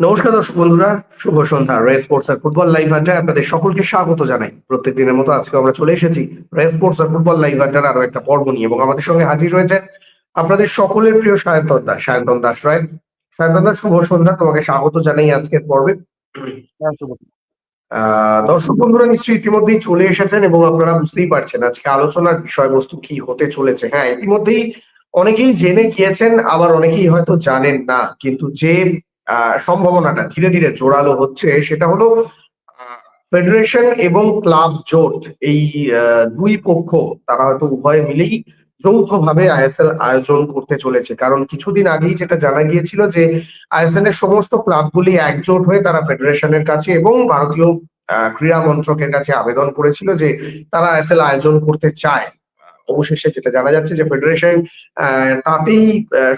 নমস্কার দর্শক বন্ধুরা, শুভ সন্ধ্যা। রে স্পোর্টস আর ফুটবল লাইভ আড্ডায় আপনাদের সকলকে স্বাগত জানাই। প্রত্যেক দিনের মতো আজকে আমরা চলে এসেছি রে স্পোর্টস আর ফুটবল লাইভ আড্ডার আরও একটা পর্ব নিয়ে এবং আমাদের সঙ্গে হাজির রয়েছে আপনাদের সকলের প্রিয় সায়ন্তন দাস। সায়ন্তন দাস রায় সায়ন্তন দাস, শুভ সন্ধ্যা। তোমাকে স্বাগত জানাই আজকের পর্বে। দর্শক বন্ধুরা, নিশ্চয়ই ইতিমধ্যেই চলে এসেছেন এবং আপনারা বুঝতেই পারছেন আজকে আলোচনার বিষয়বস্তু কি হতে চলেছে। হ্যাঁ ইতিমধ্যেই অনেকেই জেনে গিয়েছেন, আবার অনেকেই হয়তো জানেন না। কিন্তু যে সম্ভাবনাটা ধীরে ধীরে জোরালো হচ্ছে, সেটা হলো ফেডারেশন এবং ক্লাব জোট, এই দুই পক্ষ, তারা হয়তো উভয়ে মিলেই যৌথভাবে আইএসএল আয়োজন করতে চলেছে। কারণ কিছুদিন আগেই যেটা জানা গিয়েছিল যে, আইএসএল এর সমস্ত ক্লাবগুলি একজোট হয়ে তারা ফেডারেশনের কাছে এবং ভারতীয় ক্রীড়া মন্ত্রকের কাছে আবেদন করেছিল যে, তারা আইএসএল আয়োজন করতে চায়। অবশেষে যেটা জানা যাচ্ছে যে ফেডারেশন তাতেই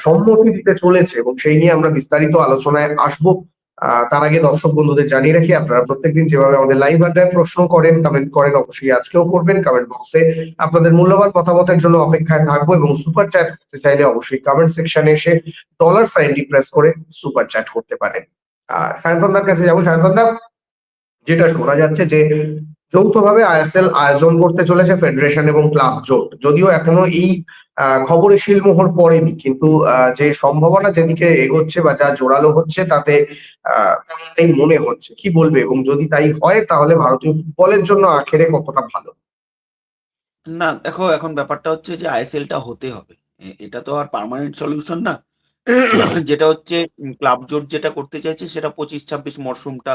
সম্মতি দিতে চলেছে এবং সেই নিয়ে আমরা বিস্তারিত আলোচনায় আসব। তার আগে দর্শক বন্ধুদের জানিয়ে রাখি, আপনারা প্রত্যেকদিন যেভাবে আমাদের লাইভ আড্ডায় প্রশ্ন করেন কমেন্ট করেন, অবশ্যই আজকেও করবেন। কমেন্ট বক্সে আপনাদের মূল্যবান মতামতের জন্য অপেক্ষায় থাকব এবং সুপার চ্যাট করতে চাইলে অবশ্যই কমেন্ট সেকশনে এসে ডলার সাইনটি প্রেস করে সুপার চ্যাট করতে পারেন। আর সায়ন্তনদার কাছে যাব। সায়ন্তনদা, যেটা শোনা যাচ্ছে যে যৌথভাবে আইএসএল আয়োজন করতে চলেছে ফেডারেশন এবং ক্লাব জোট। যদিও এখনও এই খবরে শিলমোহর পড়েনি কিন্তু যে সম্ভাবনা যেদিকে এগোচ্ছে বা যা জোরালো হচ্ছে তাতে আহ, মনে হচ্ছে। কি বলবে? এবং যদি তাই হয় তাহলে ভারতীয় ফুটবলের জন্য আখেরে কতটা ভালো? না দেখো এখন ব্যাপারটা হচ্ছে যে আইএসএলটা হতে হবে। এটা তো আর পার্মানেন্ট সলিউশন না। যেটা হচ্ছে ক্লাব জোট যেটা করতে চাইছে সেটা পঁচিশ ছাব্বিশ মরশুমটা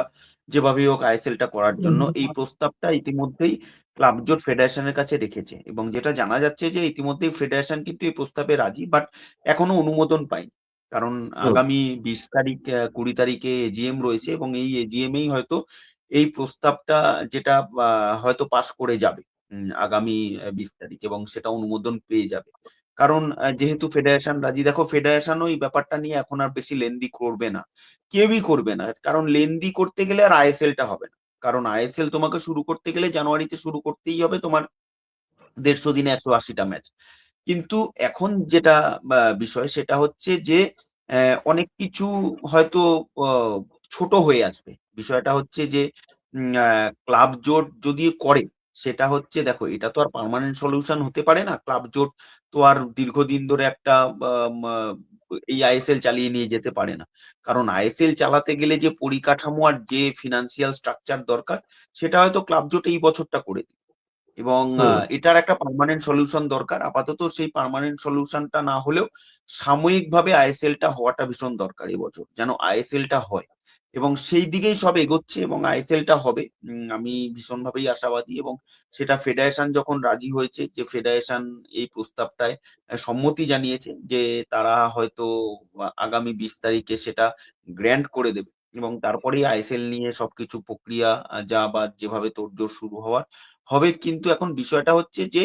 যেভাবেই হোক আইএসএলটা করার জন্য এই প্রস্তাবটা ইতিমধ্যেই ক্লাব জোট ফেডারেশনের কাছে রেখেছে। এবং যেটা জানা যাচ্ছে যে ইতিমধ্যেই ফেডারেশন কিন্তু এই প্রস্তাবে রাজি বাট এখনও অনুমোদন পায়নি। কারণ আগামী বিশ তারিখ কুড়ি তারিখে এজিএম রয়েছে এবং এই এজিএমেই হয়তো এই প্রস্তাবটা যেটা হয়তো পাশ করে যাবে আগামী বিশ তারিখ এবং সেটা অনুমোদন পেয়ে যাবে। কারণ যেহেতু ফেডারেশন রাজি, দেখো ফেডারেশনও এই ব্যাপারটা নিয়ে এখন আর বেশি লেন্দি করবে না। কেউই করবে না। কারণ লেন্দি করতে গেলে আর আইএসএলটা হবে না। কারণ আইএসএল তোমাকে শুরু করতে গেলে জানুয়ারিতে শুরু করতেই হবে তোমার দেড়শো দিনে একশো আশিটা ম্যাচ কিন্তু এখন যেটা বিষয় সেটা হচ্ছে যে অনেক কিছু হয়তো ছোট হয়ে আসবে। বিষয়টা হচ্ছে যে ক্লাব জোট যদি করে সেটা হচ্ছে দেখো এটা তো আর পার্মানেন্ট সলিউশন হতে পারে না। ক্লাব জোট তো আর দীর্ঘদিন ধরে একটা এই আইএসএল চালিয়ে নিয়ে যেতে পারে না। কারণ আইএসএল চালাতে গেলে যে পরিকাঠামো আর যে ফিনান্সিয়াল স্ট্রাকচার দরকার সেটা হয়তো ক্লাব জোট এই বছরটা করে দিবে। এবং এটার একটা পার্মানেন্ট সলিউশন দরকার। আপাতত সেই পার্মানেন্ট সলিউশনটা না হলেও সাময়িকভাবে আইএসএলটা হওয়াটা ভীষণ দরকার এবছর যেন আইএসএলটা হয়। এবং সেই দিকেই সব এগোচ্ছে এবং আইএসএলটা হবে। আমি ভীষণভাবেই আশাবাদী এবং সেটা ফেডারেশন যখন রাজি হয়েছে যে ফেডারেশন এই প্রস্তাবটায় সম্মতি জানিয়েছে যে তারা হয়তো আগামী বিশ তারিখে সেটা গ্র্যান্ড করে দেবে এবং তারপরেই আইএসএল নিয়ে সবকিছু প্রক্রিয়া যা বা যেভাবে তোড়জোড় শুরু হওয়ার হবে। কিন্তু এখন বিষয়টা হচ্ছে যে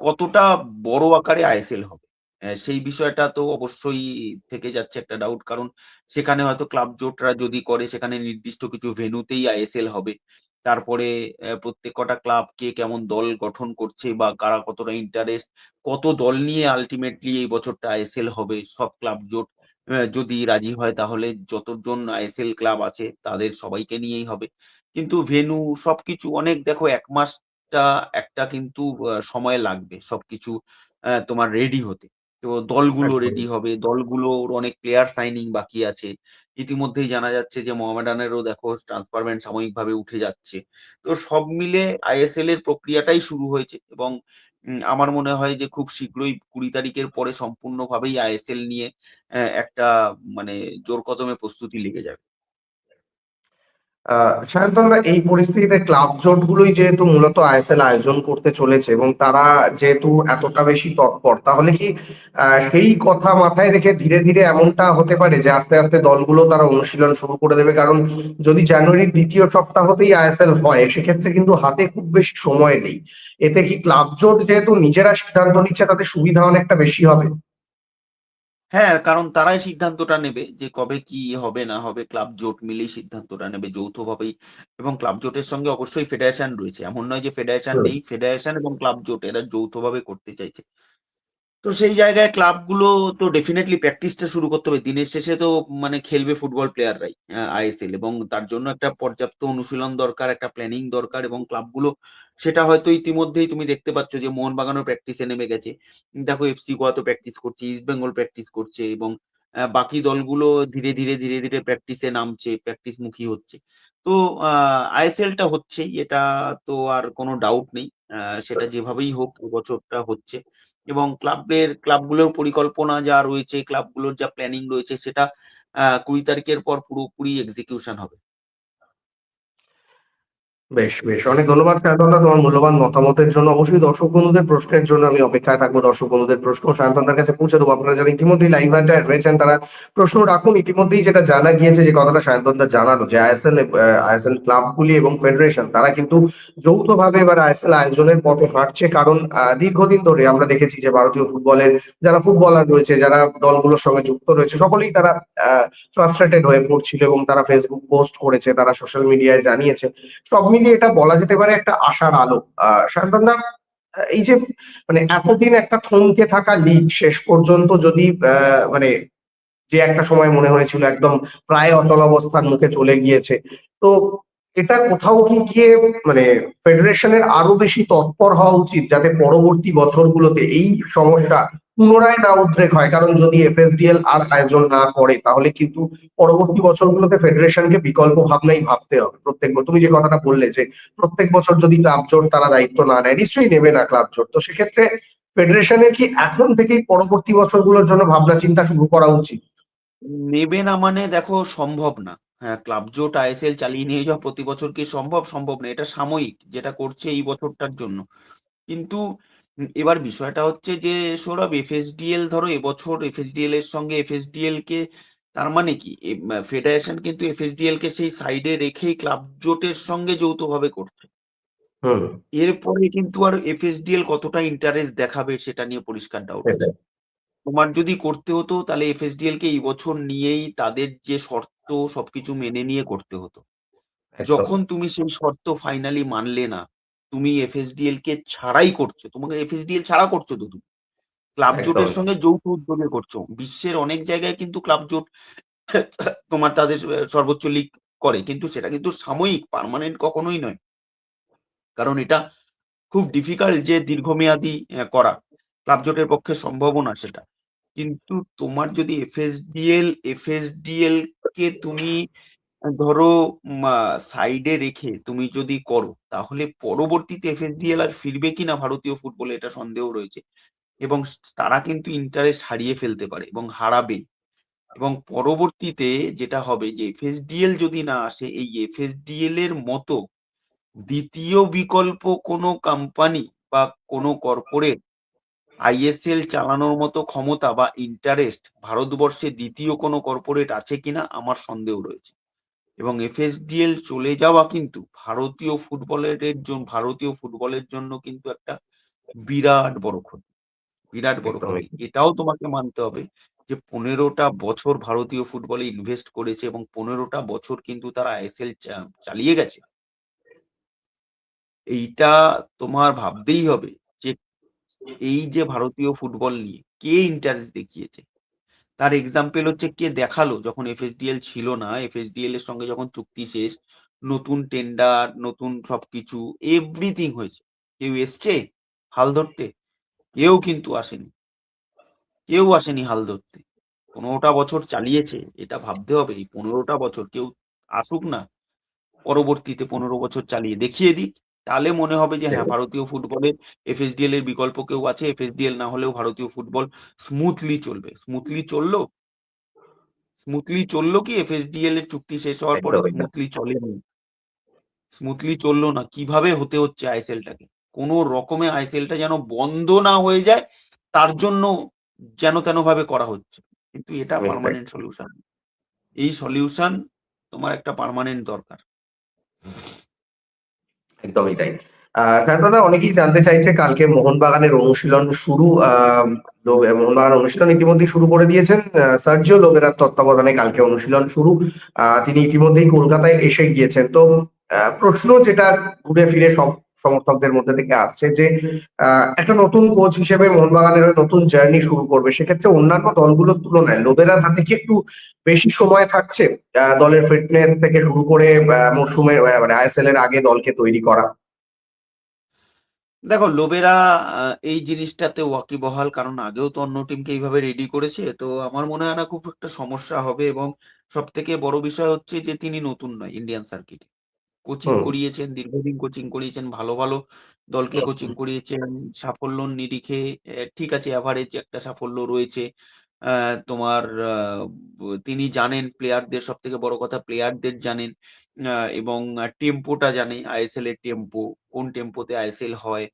কতটা বড় আকারে আইএসএল হবে। সেই বিষয়টা তো অবশ্যই থেকে যাচ্ছে একটা ডাউট কারণ সেখানে হয়তো ক্লাব জোটরা যদি করে, সেখানে নির্দিষ্ট কিছু ভেন্যুতেই আইএসএল হবে। তারপরে প্রত্যেক কটা ক্লাব কে কেমন দল গঠন করছে বা কারা কতটা ইন্টারেস্ট কত দল নিয়ে আলটিমেটলি এই বছরটা আইএসএল হবে, সব ক্লাব জোট যদি রাজি হয় তাহলে যতজন আইএসএল ক্লাব আছে তাদের সবাইকে নিয়েই হবে। কিন্তু ভেনু সবকিছু অনেক দেখো এক মাসটা একটা কিন্তু সময় লাগবে সবকিছু তোমার রেডি হতে। তো দলগুলো রেডি হবে দলগুলোর অনেক প্লেয়ার সাইনিং বাকি আছে। ইতিমধ্যেই জানা যাচ্ছে যে মোহামেডানেরও দেখো ট্রান্সফারমেন্ট সাময়িকভাবে উঠে যাচ্ছে। তো সব মিলে আইএসএল এর প্রক্রিয়াটাই শুরু হয়েছে এবং আমার মনে হয় যে খুব শীঘ্রই কুড়ি তারিখের পরে সম্পূর্ণভাবেই আইএসএল নিয়ে আহ, একটা মানে জোর কদমে প্রস্তুতি লেগে যাবে। সায়ন্তনদা এই পরিস্থিতিতে ক্লাব জোটগুলোই যেহেতু মূলত আইএসএল আয়োজন করতে চলেছে এবং তারা যেহেতু এতটা বেশি তৎপর, তাহলে কি সেই কথা মাথায় রেখে ধীরে ধীরে এমনটা হতে পারে যে আস্তে আস্তে দলগুলো তারা অনুশীলন শুরু করে দেবে? কারণ যদি জানুয়ারির দ্বিতীয় সপ্তাহতেই আইএসএল হয়, সেক্ষেত্রে কিন্তু হাতে খুব বেশি সময় নেই। এতে কি ক্লাব জোট যেহেতু নিজেরা সিদ্ধান্ত নিচ্ছে তাদের সুবিধা অনেকটা বেশি হবে? হ্যাঁ কারণ তারাই সিদ্ধান্তটা নেবে যে কবে কি হবে না হবে। ক্লাব জোট মিলেই সিদ্ধান্তটা নেবে যৌথভাবেই। এবং ক্লাব জোটের সঙ্গে অবশ্যই ফেডারেশন রয়েছে। এমন নয় যে ফেডারেশন নেই। ফেডারেশন এবং ক্লাব জোট এরা যৌথভাবে করতে চাইছে। তো সেই জায়গায় ক্লাবগুলো তো ডেফিনেটলি প্র্যাকটিসটা শুরু করতে হবে। দিনের শেষে তো মানে খেলবে ফুটবল প্লেয়াররাই আইএসএল এবং তার জন্য একটা পর্যাপ্ত অনুশীলন দরকার, একটা প্ল্যানিং দরকার এবং ক্লাবগুলো সেটা হয়তো ইতিমধ্যেই তুমি দেখতে পাচ্ছ যে মোহনবাগানও প্র্যাকটিসে নেমে গেছে। দেখো এফসি গোয়া তো প্র্যাকটিস করছে ইস্ট বেঙ্গল প্র্যাকটিস করছে এবং বাকি দলগুলো ধীরে ধীরে ধীরে ধীরে প্র্যাকটিসে নামছে প্র্যাকটিস মুখী হচ্ছে। তো আইএসএলটা হচ্ছেই, এটা তো আর কোনো ডাউট নেই। সেটা যেভাবেই হোক বছরটা হচ্ছে। এবং ক্লাবের ক্লাবগুলোর পরিকল্পনা যা রয়েছে, ক্লাবগুলোর যা প্ল্যানিং রয়েছে, সেটা কুড়ি তারিখের পর পুরোপুরি এক্সিকিউশন হবে। বেশ বেশ। অনেক ধন্যবাদ সায়ন্তনদা তোমার মূল্যবান মতামতের জন্য অবশ্যই দর্শক বন্ধুদের প্রশ্নের জন্য আমি অপেক্ষায় থাকব। দর্শক বন্ধুদের প্রশ্ন সায়ন্তনদার কাছে পৌঁছে দেবো। আপনারা যারা ইতিমধ্যেই লাইভ আড্ডায় রয়েছেন, তারা প্রশ্ন রাখুন। ইতিমধ্যেই যেটা জানা গিয়েছে যে কথাটা সায়ন্তনদা জানালো, যে আইএসএল আইএসএল ক্লাবগুলি এবং ফেডারেশন, তারা কিন্তু যৌথভাবে এবার আইএসএল আয়োজনের পথে হাঁটছে। কারণ দীর্ঘদিন ধরে আমরা দেখেছি যে ভারতীয় ফুটবলের যারা ফুটবলার রয়েছে, যারা দলগুলোর সঙ্গে যুক্ত রয়েছে, সকলেই তারা ফ্রাস্ট্রেটেড হয়ে পড়ছিল এবং তারা ফেসবুক পোস্ট করেছে, তারা সোশ্যাল মিডিয়ায় জানিয়েছে। সব মিলিয়ে এটা বলা যেতে পারে একটা আশার আলো। আহ শান্তনদা এই যে মানে এতদিন একটা থমকে থাকা লিগ শেষ পর্যন্ত যদি মানে যে একটা সময় মনে হয়েছিল একদম প্রায় অচল অবস্থার মুখে চলে গিয়েছে, তো এটা কোথাও কি গিয়ে মানে ফেডারেশনের আরও বেশি তৎপর হওয়া উচিত যাতে পরবর্তী বছরগুলোতে এই সমস্যা পুনরায় না উদ্রেক হয়। কারণ যদি এফএসডিএল আর আয়োজন না করে, তাহলে কিন্তু পরবর্তী বছরগুলোতে ফেডারেশনকে বিকল্প ভাবনাই ভাবতে হবে প্রত্যেক তুমি যে কথাটা বললে যে প্রত্যেক বছর যদি ক্লাব জোট তারা দায়িত্ব না নেয়, নিশ্চয়ই নেবে না ক্লাব জোট। তো সেক্ষেত্রে ফেডারেশনের কি এখন থেকেই পরবর্তী বছরগুলোর জন্য ভাবনা চিন্তা শুরু করা উচিত? নেবে না মানে দেখো সম্ভব না। হ্যাঁ ক্লাব জোট, আইএসএল চালিয়ে নিয়ে যাওয়া প্রতি বছর কি সম্ভব? সম্ভব না। এটা সাময়িক, যেটা করছে এই বছরটার জন্য। কিন্তু এবার বিষয়টা হচ্ছে যে সৌরভ এফএসডিএল ধরো এবছর এফএসডিএল এর সঙ্গে এফএসডিএল কে তার মানে কি? ফেডারেশন কিন্তু এফএসডিএল কে সেই সাইডে রেখেই ক্লাব জোটের সঙ্গে যৌথভাবে করছে। হুম। এরপরে কিন্তু আর এফএসডিএল কতটা ইন্টারেস্ট দেখাবে সেটা নিয়ে পরিষ্কার ডাউট আছে। সেটাই। তোমার যদি করতে হতো তাহলে এফএসডিএল কে এই বছর নিয়েই তাদের যে শর্ত সবকিছু মেনে নিয়ে করতে হতো। একদম। যখন তুমি সেই শর্ত ফাইনালি মানলে না তুমি এফএসডিএল কে ছাড়াই করছ তোমাকে এফএসডিএল ছাড়া করছ তো তুমি। ক্লাব জোটের সঙ্গে যৌথ উদ্যোগে করছ। বিশ্বের অনেক জায়গায় কিন্তু ক্লাব জোট তোমার তাদের সর্বোচ্চ লিগ করে কিন্তু সেটা কিন্তু সাময়িক পার্মানেন্ট কখনোই নয়। কারণ এটা খুব ডিফিকাল্ট যে দীর্ঘমেয়াদী করা। ক্লাব জোটের পক্ষে সম্ভবও না সেটা। কিন্তু তোমার যদি এফএসডিএল এফএসডিএল কে তুমি ধরো সাইডে রেখে তুমি যদি করো, তাহলে পরবর্তীতে এফএসডিএল আর ফিরবে কিনা ভারতীয় ফুটবলে এটা সন্দেহ রয়েছে। এবং তারা কিন্তু ইন্টারেস্ট হারিয়ে ফেলতে পারে এবং হারাবে। এবং পরবর্তীতে যেটা হবে যে এফএসডিএল যদি না আসে, এই এফএসডিএল এর মতো দ্বিতীয় বিকল্প কোনো কোম্পানি বা কোনো কর্পোরেট আইএসএল চালানোর মতো ক্ষমতা বা ইন্টারেস্ট ভারতবর্ষে দ্বিতীয় কোনো কর্পোরেট আছে কিনা, আমার সন্দেহ রয়েছে। এবং এফএসডিএল চলে যাওয়া কিন্তু ভারতীয় ফুটবলের জন্য ভারতীয় ফুটবলের জন্য কিন্তু একটা বিরাট বড় ক্ষতি বিরাট বড় ক্ষতি। এটাও তোমাকে মানতে হবে যে পনেরোটা বছর ভারতীয় ফুটবলে ইনভেস্ট করেছে এবং পনেরোটা বছর কিন্তু তারা আইএসএল চালিয়ে গেছে। এইটা তোমার ভাবতেই হবে যে এই যে ভারতীয় ফুটবল নিয়ে কে ইন্টারেস্ট দেখিয়েছে? তার এক্সাম্পল হচ্ছে কে দেখাল? যখন এফএসডিএল ছিল না এফএসডিএল এর সঙ্গে যখন চুক্তি শেষ, নতুন টেন্ডার নতুন সবকিছু এভরিথিং হয়েছে। কেউ এসছে হাল ধরতে? কেউ কিন্তু আসেনি। কেউ আসেনি হাল ধরতে। পনেরোটা বছর চালিয়েছে, এটা ভাবতে হবে। এই পনেরোটা বছর কেউ আসুক না, পরবর্তীতে পনেরো বছর চালিয়ে দেখিয়ে দিক। তাহলে মনে হবে যে হ্যাঁ ভারতীয় ফুটবলে এফএসডিএল এর বিকল্প কেউ আছে এফএসডিএল না হলেও ভারতীয় ফুটবল স্মুথলি চলবে। স্মুথলি চলল? স্মুথলি চলল কি? এফএসডিএল এর চুক্তি শেষ হওয়ার পরে স্মুথলি চলেনি? স্মুথলি চলল না। কীভাবে হতে হচ্ছে আইএসএলটাকে কোনো রকমে আইএসএলটা যেন বন্ধ না হয়ে যায় তার জন্য যেন তেন ভাবে করা হচ্ছে। কিন্তু এটা পার্মানেন্ট সলিউশন এই সলিউশন তোমার একটা পার্মানেন্ট দরকার। একদমই তাই। হ্যাঁ দাদা, অনেকেই জানতে চাইছে, কালকে মোহনবাগানের অনুশীলন শুরু মোহনবাগান অনুশীলন ইতিমধ্যে শুরু করে দিয়েছেন সার্জিও লোবেরার তত্ত্বাবধানে কালকে অনুশীলন শুরু। তিনি ইতিমধ্যেই কলকাতায় এসে গিয়েছেন। তো প্রশ্ন যেটা ঘুরে ফিরে সব সমর্থকদের মধ্যে থেকে আসছে যে একটা নতুন কোচ হিসেবে মোহনবাগানের নতুন জার্নি শুরু করবে। সেক্ষেত্রে অন্যান্য দলগুলোর তুলনায় লোবেরার হাতে কি একটু বেশি সময় থাকছে দলের ফিটনেস থেকে শুরু করে মরশুমে মানে আইএসএল এর আগে দলকে তৈরি করা? দেখো, লোবেরা এই জিনিসটাতে ওয়াকিবহাল, কারণ আগেও তো অন্য টিমকে এইভাবে রেডি করেছে। তো আমার মনে হয় না খুব একটা সমস্যা হবে এবং সব থেকে বড় বিষয় হচ্ছে যে, তিনি নতুন নয় ইন্ডিয়ান সার্কিটে কোচিং করিয়েছেন দীর্ঘদিন কোচিং করিয়েছেন ভালো ভালো দলকে কোচিং করিয়েছেন সাফল্য নিরিখে আহ, ঠিক আছে অ্যাভারেজ একটা সাফল্য রয়েছে। আহ, তোমার আহ, ব- তিনি জানেন প্লেয়ারদের সব থেকে বড় কথা প্লেয়ারদের জানেন আহ, এবং টেম্পোটা জানে আইএসএল এর টেম্পো কোন টেম্পোতে আইএসএল হয়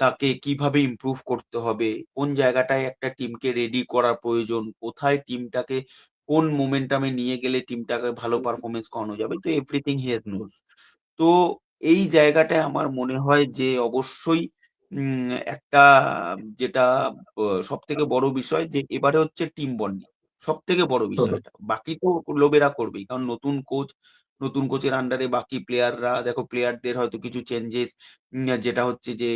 তাকে কীভাবে ইমপ্রুভ করতে হবে কোন জায়গাটায় একটা টিমকে রেডি করা প্রয়োজন কোথায় টিমটাকে কোন মোমেন্টামে নিয়ে গেলে টিমটাকে ভালো পারফরমেন্স করানো যাবে তো এভরিথিং হি নোজ তো এই জায়গাটায় আমার মনে হয় যে অবশ্যই উম, একটা যেটা সব থেকে বড় বিষয় যে এবারে হচ্ছে টিম বন্ডিং সব থেকে বড় বিষয়টা। বাকি তো লোবেরা করবেই কারণ নতুন কোচ নতুন কোচের আন্ডারে বাকি প্লেয়াররা দেখো প্লেয়ারদের হয়তো কিছু চেঞ্জেস যেটা হচ্ছে যে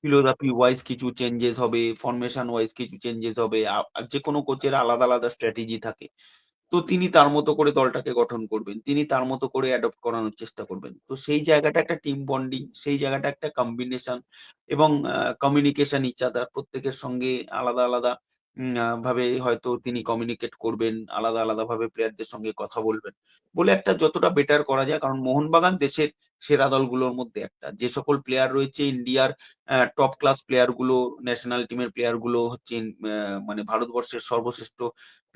ফিলোসফি ওয়াইজ কিছু চেঞ্জেস হবে ফরমেশন ওয়াইজ কিছু চেঞ্জেস হবে যে কোনো কোচের আলাদা আলাদা স্ট্র্যাটেজি থাকে। তো তিনি তার মতো করে দলটাকে গঠন করবেন, তিনি তার মতো করে অ্যাডপ্ট করানোর চেষ্টা করবেন। তো সেই জায়গাটা একটা টিম বন্ডিং সেই জায়গাটা একটা কম্বিনেশন এবং কমিউনিকেশন ইচ্ছা আদার প্রত্যেকের সঙ্গে আলাদা আলাদা ভাবে হয়তো তিনি কমিউনিকেট করবেন, আলাদা আলাদা ভাবে প্লেয়ারদের সঙ্গে কথা বলবেন। বলে একটা যতটা বেটার করা যায়, কারণ মোহনবাগান দেশের সেরা দলগুলোর মধ্যে একটা। যে সকল প্লেয়ার রয়েছে, ইন্ডিয়ার টপ ক্লাস প্লেয়ারগুলো ন্যাশনাল টিমের প্লেয়ারগুলো হচ্ছে মানে ভারতবর্ষের সর্বশ্রেষ্ঠ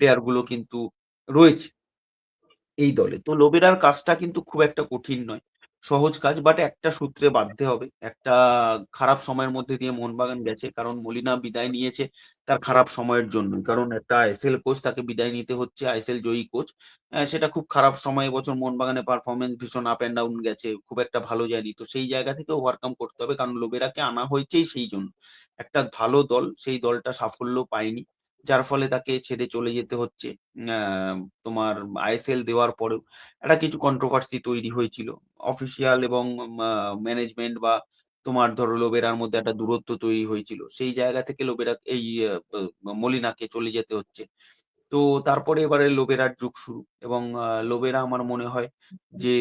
প্লেয়ারগুলো কিন্তু রয়েছে এই দলে। তো লোবেরার কাজটা কিন্তু খুব একটা কঠিন নয়। সহজ কাজ বাট একটা সূত্রে বাঁধতে হবে। একটা খারাপ সময়ের মধ্যে দিয়ে মোহনবাগান গেছে, কারণ মলিনা বিদায় নিয়েছে তার খারাপ সময়ের জন্য। কারণ একটা আইএসএল কোচ তাকে বিদায় নিতে হচ্ছে, আইএসএল জয়ী কোচ সেটা খুব খারাপ সময় এবছর মোহনবাগানের পারফরমেন্স ভীষণ আপ অ্যান্ড ডাউন গেছে, খুব একটা ভালো যায়নি। তো সেই জায়গা থেকে ওভারকাম করতে হবে, কারণ লোবেরাকে আনা হয়েছেই সেই জন্য। একটা ভালো দল সেই দলটা সাফল্য পায়নি। যার ফলে তাকে ছেড়ে চলে যেতে হচ্ছে। তোমার আইএসএল দেওয়ার পরেও একটা কিছু কন্ট্রোভার্সি তৈরি হয়েছিল। অফিসিয়াল এবং ম্যানেজমেন্ট বা তোমার ধরো লোবেরার মধ্যে একটা দূরত্ব তৈরি হয়েছিল। সেই জায়গা থেকে লোবেরা এই মলিনাকে চলে যেতে হচ্ছে। তো তারপরে এবারে লোবেরার যুগ শুরু এবং লোবেরা আমার মনে হয় যে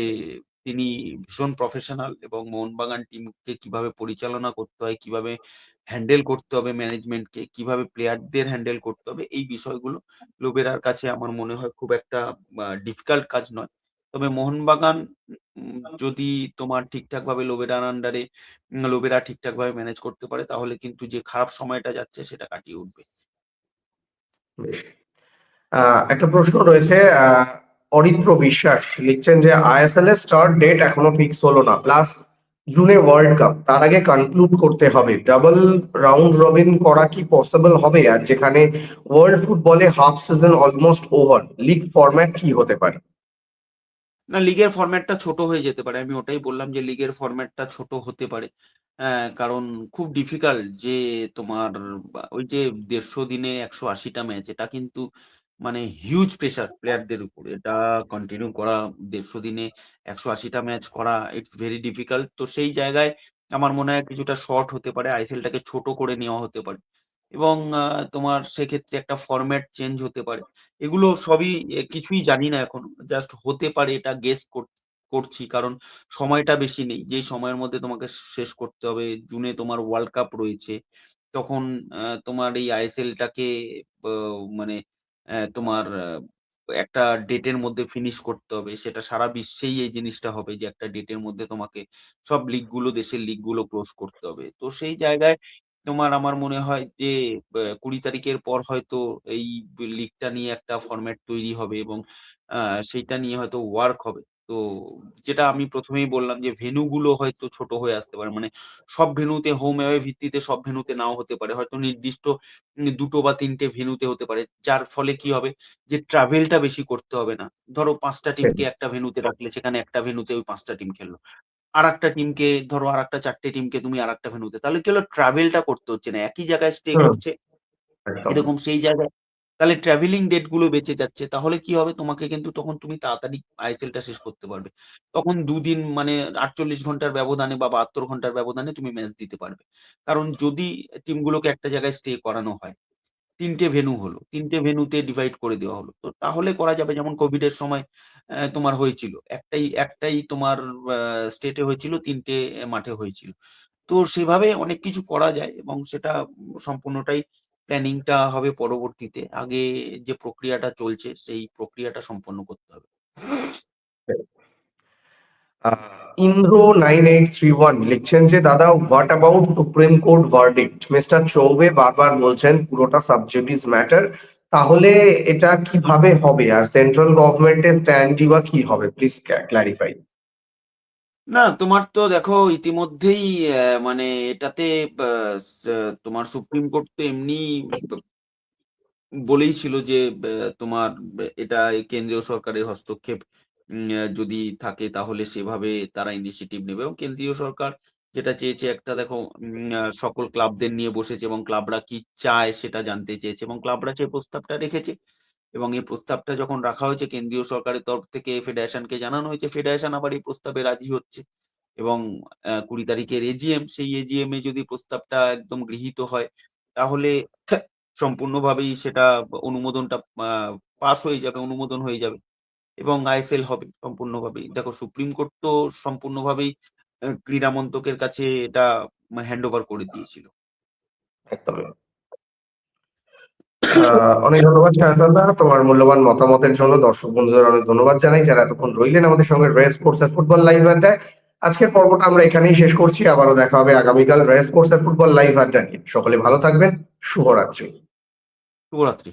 তিনি ভীষণ প্রফেশনাল এবং মোহনবাগান টিমকে কীভাবে পরিচালনা করতে হয়, কীভাবে হ্যান্ডেল করতে হবে ম্যানেজমেন্টকে কীভাবে প্লেয়ারদের হ্যান্ডেল করতে হবে, এই বিষয়গুলো লোবেরার কাছে আমার মনে হয় খুব একটা ডিফিকাল্ট কাজ নয়। তবে মোহনবাগান যদি তোমার ঠিকঠাক ভাবে লোবেরার আন্ডারে লোবেরা ঠিকঠাক ভাবে ম্যানেজ করতে পারে, তাহলে কিন্তু যে খারাপ সময়টা যাচ্ছে সেটা কাটিয়ে উঠবে। একটা প্রশ্ন রয়েছে অরিত্র বিশ্বাস লিখছেন যে আইএসএল এর স্টার্ট ডেট এখনও ফিক্স হলো না প্লাস জুনে ওয়ার্ল্ড কাপ তার আগে কনক্লুড করতে হবে। ডাবল রাউন্ড রবিন করা কি পসিবল হবে? আর যেখানে ওয়ার্ল্ড ফুটবলে half season almost over league format কি হতে পারে? না লিগের ফরম্যাটটা ছোট হয়ে যেতে পারে। আমি ওটাই বললাম যে লিগের ফরম্যাটটা ছোট হতে পারে। কারণ খুব ডিফিকাল্ট যে তোমার, ওই যে দেড়শো দিনে একশো আশিটা ম্যাচ এটা কিন্তু মানে হিউজ প্রেশার প্লেয়ারদের উপর। এটা কন্টিনিউ করা দেড়শো দিনে একশো আশিটা ম্যাচ করা ইটস ভেরি ডিফিকাল্ট তো সেই জায়গায় আমার মনে হয় কিছুটা শর্ট হতে পারে আইসিএলটাকে ছোট করে নেওয়া হতে পারে। এবং তোমার সেক্ষেত্রে একটা ফরম্যাট চেঞ্জ হতে পারে। এগুলো সবই কিছুই জানি না এখন। জাস্ট হতে পারে এটা গেস করছি। কারণ সময়টা বেশি নেই। যেই সময়ের মধ্যে তোমাকে শেষ করতে হবে, জুনে তোমার ওয়ার্ল্ড কাপ রয়েছে, তখন তোমার এই আইএসএলটাকে মানে তোমার একটা ডেটের মধ্যে ফিনিশ করতে হবে। সেটা সারা বিশ্বেই এই জিনিসটা হবে যে, একটা ডেটের মধ্যে তোমাকে সব লিগগুলো দেশের লিগগুলো ক্লোজ করতে হবে। তো সেই জায়গায় তোমার আমার মনে হয় যে কুড়ি তারিখের পর হয়তো এই লিগটা নিয়ে একটা ফরম্যাট তৈরি হবে এবং সেইটা নিয়ে হয়তো ওয়ার্ক হবে। তো যেটা আমি প্রথমেই বললাম যে ভেনু গুলো হয়তো ছোট হয়ে আসতে পারে। মানে সব ভেনুতে হোম অ্যাওয়ে ভিত্তিতে সব ভেনুতে নাও হতে পারে। হয়তো নির্দিষ্ট দুটো বা তিনটে ভেনুতে হতে পারে। যার ফলে কি হবে যে ট্রাভেলটা বেশি করতে হবে না। ধরো পাঁচটা টিমকে একটা ভেনুতে রাখলে সেখানে একটা ভেনুতে ওই পাঁচটা টিম খেললো। আর একটা টিমকে ধরো আর একটা চারটে টিমকে তুমি আর একটা ভেনুতে তাহলে কি হলো? ট্রাভেলটা করতে হচ্ছে না। একই জায়গায় স্টে করছে। এরকম সেই জায়গায় তাহলে ট্রাভেলিং ডেটগুলো বেঁচে যাচ্ছে, তাহলে কি হবে? তোমাকে কিন্তু তখন তুমি তাড়াতাড়ি আইএসএলটা শেষ করতে পারবে। তখন দুদিন মানে আটচল্লিশ ঘণ্টার ব্যবধানে বা বাহাত্তর ঘণ্টার ব্যবধানে তুমি ম্যাচ দিতে পারবে। কারণ যদি টিমগুলোকে একটা জায়গায় স্টে করানো হয়, তিনটে ভেন্যু হলো, তিনটে ভেন্যুতে ডিভাইড করে দেওয়া হলো, তো তাহলে করা যাবে যেমন কোভিড এর সময় তোমার হয়েছিল। একটাই একটাই তোমার স্টেটে হয়েছিল, তিনটে মাঠে হয়েছিল। তো সেভাবে অনেক কিছু করা যায় এবং সেটা সম্পূর্ণটাই প্ল্যানিংটা হবে পরবর্তীতে। আগে যে প্রক্রিয়াটা চলছে, সেই প্রক্রিয়াটা সম্পন্ন করতে হবে। Indra nine eight three one লিখছেন যে, দাদা what about supreme court verdict mister Choubey বারবার বলছেন পুরোটা সাবজেক্টিভ ম্যাটার তাহলে এটা কীভাবে হবে? আর সেন্ট্রাল গভর্নমেন্টের স্ট্যান্ডই বা কি হবে? প্লিজ ক্ল্যারিফাই না তোমার তো দেখো ইতিমধ্যেই মানে এটাতে তোমার সুপ্রিম কোর্ট তো এমনি বলেই ছিল যে তোমার এটা কেন্দ্রীয় সরকারের হস্তক্ষেপ উম, যদি থাকে তাহলে সেভাবে তারা ইনিশিয়েটিভ নেবে। এবং কেন্দ্রীয় সরকার যেটা চেয়েছে একটা দেখো উম, সকল ক্লাবদের নিয়ে বসেছে এবং ক্লাবরা কি চায় সেটা জানতে চেয়েছে এবং ক্লাবরা যে প্রস্তাবটা রেখেছে। এবং এই প্রস্তাবটা যখন রাখা হয়েছে কেন্দ্রীয় সরকারের তরফ থেকে ফেডারেশনকে জানানো হয়েছে। ফেডারেশন আবার এই প্রস্তাবে রাজি হচ্ছে এবং কুড়ি তারিখের এজিএম সেই এজিএম এ যদি প্রস্তাবটা একদম গৃহীত হয় তাহলে সম্পূর্ণভাবেই সেটা অনুমোদনটা পাস হয়ে যাবে অনুমোদন হয়ে যাবে এবং আইএসএল হবে সম্পূর্ণভাবেই। দেখো সুপ্রিম কোর্ট তো সম্পূর্ণভাবেই ক্রীড়া মন্ত্রকের কাছে এটা হ্যান্ড ওভার করে দিয়েছিল। একদমই আহ, অনেক ধন্যবাদ সায়ন্তনদা তোমার মূল্যবান মতামতের জন্য দর্শক বন্ধুদের অনেক ধন্যবাদ জানাই যারা এতক্ষণ রইলেন আমাদের সঙ্গে রেস স্পোর্টস আর ফুটবল লাইভ আড্ডায়। আজকের পর্বটা আমরা এখানেই শেষ করছি। আবারও দেখা হবে আগামীকাল রেস স্পোর্টস আর ফুটবল লাইভ আড্ডা নিয়ে সকলে ভালো থাকবেন। শুভরাত্রি। শুভরাত্রি।